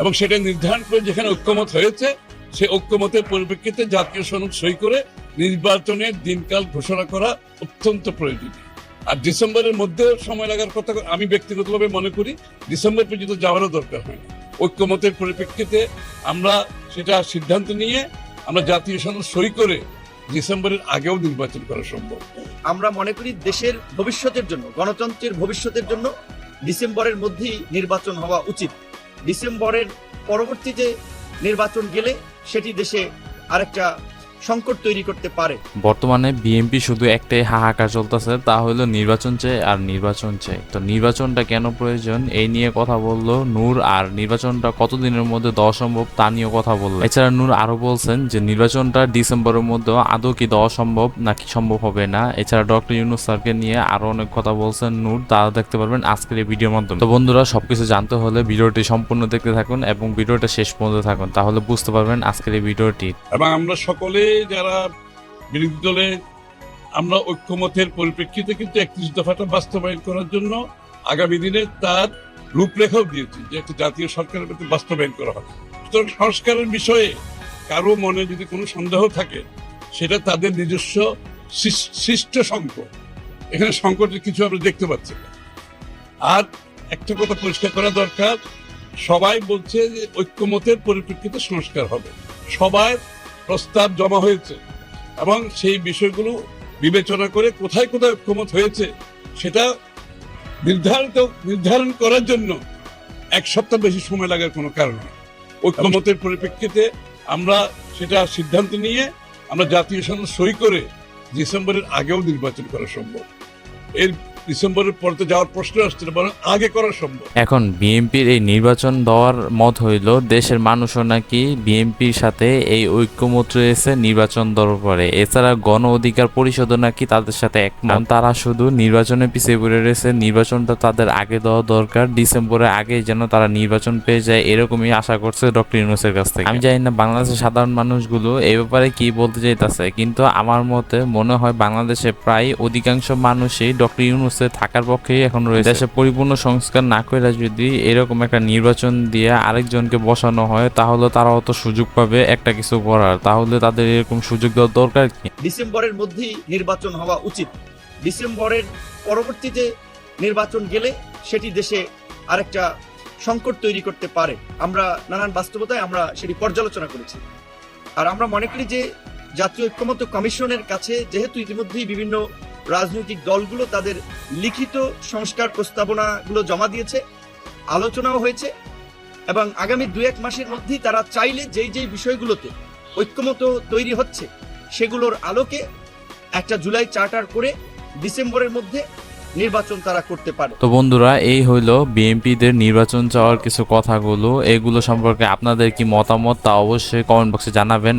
এবং সেটা নির্ধারণ করে যেখানে ঐক্যমত হয়েছে সে ঐক্যমতের পরিপ্রেক্ষিতে জাতীয় সনদ সই করে নির্বাচনের দিনকাল ঘোষণা করা অত্যন্ত প্রয়োজনীয়। আর ডিসেম্বরের মধ্যে সময় লাগার কথা আমি ব্যক্তিগতভাবে মনে করি, ডিসেম্বর পর্যন্ত যাওয়ারও দরকার হয় না। ঐক্যমতের পরিপ্রেক্ষিতে আমরা সেটা সিদ্ধান্ত নিয়ে আমরা জাতীয় সনদ সই করে ডিসেম্বরের আগেও নির্বাচন করা সম্ভব। আমরা মনে করি দেশের ভবিষ্যতের জন্য, গণতন্ত্রের ভবিষ্যতের জন্য ডিসেম্বরের মধ্যেই নির্বাচন হওয়া উচিত। ডিসেম্বরের পরবর্তী যে নির্বাচন গেলে সেটি দেশে আরেকটা সংকট তৈরি করতে পারে। বর্তমানে বিএনপি শুধু একটাই হাহাকার চলতেছে তা হলো নির্বাচন চাই আর নির্বাচন চাই তো নির্বাচনটা কেন প্রয়োজন? এই নিয়ে কথা বলল নূর আর নির্বাচনটা কতদিনের মধ্যে দেওয়া সম্ভব তা নিয়েও কথা বলল। এছাড়া নূর আরও বলছেন যে নির্বাচনটা ডিসেম্বরের মধ্যে আদৌ কি দেওয়া সম্ভব নাকি সম্ভব হবে না। এছাড়া ডক্টর ইউনুস স্যারকে নিয়ে আরও অনেক কথা বলছেন নূর তা দেখতে পারবেন আজকের এই ভিডিওর মাধ্যমে। তো বন্ধুরা সবকিছু জানতে হলে ভিডিওটি সম্পূর্ণ দেখতে থাকুন এবং ভিডিওটা শেষ পর্যন্ত থাকুন তাহলে বুঝতে পারবেন আজকের এই ভিডিওটি। এবং আমরা সকলে যারা বিরোধী দলে আমরা ঐক্যমতের পরিপ্রেক্ষিতে কিন্তু একত্রিশ দফাটা বাস্তবায়ন করার জন্য আগামী দিনে তার রূপরেখাও দিয়েছি যে একটা জাতীয় সরকারের প্রতি বাস্তবায়ন করা হবে। সুতরাং সংস্কারের বিষয়ে কারও মনে যদি কোনো সন্দেহ থাকে, সেটা তাদের নিজস্ব সৃষ্ট সংকট। এখানে সংকটের কিছু আমরা দেখতে পাচ্ছি। না। আর একটা কথা পরিষ্কার করা দরকার, সবাই বলছে যে ঐক্যমতের পরিপ্রেক্ষিতে সংস্কার হবে। সবাই প্রস্তাব জমা হয়েছে এবং সেই বিষয়গুলো বিবেচনা করে কোথায় কোথায় ঐক্যমত হয়েছে সেটা নির্ধারিত, নির্ধারণ করার জন্য এক সপ্তাহ বেশি সময় লাগার কোনো কারণ নেই। ঐক্যমতের পরিপ্রেক্ষিতে আমরা সেটা সিদ্ধান্ত নিয়ে আমরা জাতীয় সনদ সই করে ডিসেম্বরের আগেও নির্বাচন করা সম্ভব। এর ডিসেম্বরের পর যাওয়ার প্রশ্ন আসছে না, বরং আগে করা সম্ভব। এখন বিএনপির এই নির্বাচন দেওয়ার মত হইল, দেশের মানুষও নাকি বিএনপির সাথে এই ঐক্যমত রয়েছে নির্বাচন দেওয়ার পরে এছাড়া গণ অধিকার পরিষদও নাকি তাদের সাথে একমত। তারা শুধু নির্বাচনে পিছিয়ে পড়ে রয়েছে, নির্বাচনটা তাদের আগে দেওয়া দরকার। ডিসেম্বরের আগে যেন তারা নির্বাচন পেয়ে যায়, এরকমই আশা করছে ডক্টর ইউনুসের কাছ থেকে। আমি জানি না বাংলাদেশের সাধারণ মানুষগুলো এই ব্যাপারে কি বলতে চাইতেছে, কিন্তু আমার মতে মনে হয় বাংলাদেশে প্রায় অধিকাংশ মানুষই ডক্টর ইউনুসের থাকার পক্ষেই এখন রয়েছে। দেশে পরিপূর্ণ সংস্কার না করে যদি এরকম একটা নির্বাচন দিয়ে আরেকজনকে বসানো হয় তাহলে তারা অত সুযোগ পাবে একটা কিছু করার। তাহলে তাদের এরকম সুযোগ দেওয়ার দরকার কি? ডিসেম্বরের মধ্যেই নির্বাচন হওয়া উচিত। ডিসেম্বরের পরবর্তীতে নির্বাচন গেলে সেটি দেশে আরেকটা সংকট তৈরি করতে পারে। আমরা নানান বাস্তবতায় আমরা সেটি পর্যালোচনা করেছি। আর আমরা মনে করি যে জাতীয় ঐক্যমত্য কমিশনের কাছে যেহেতু ইতিমধ্যেই বিভিন্ন রাজনৈতিক দলগুলো তাদের লিখিত সংস্কার প্রস্তাবনাগুলো জমা দিয়েছে, আলোচনাও হয়েছে এবং আগামী দু এক মাসের মধ্যেই তারা চাইলে যেই যেই বিষয়গুলোতে ঐক্যমত তৈরি হচ্ছে সেগুলোর আলোকে একটা জুলাই চার্টার করে ডিসেম্বরের মধ্যে নির্বাচন তারা করতে পারে। তো বন্ধুরা, এই হইল বিএনপিদের নির্বাচন চাওয়ার কিছু কথাগুলো। এগুলো সম্পর্কে আপনাদের কি মতামত তা অবশ্যই কমেন্ট বক্সে জানাবেন।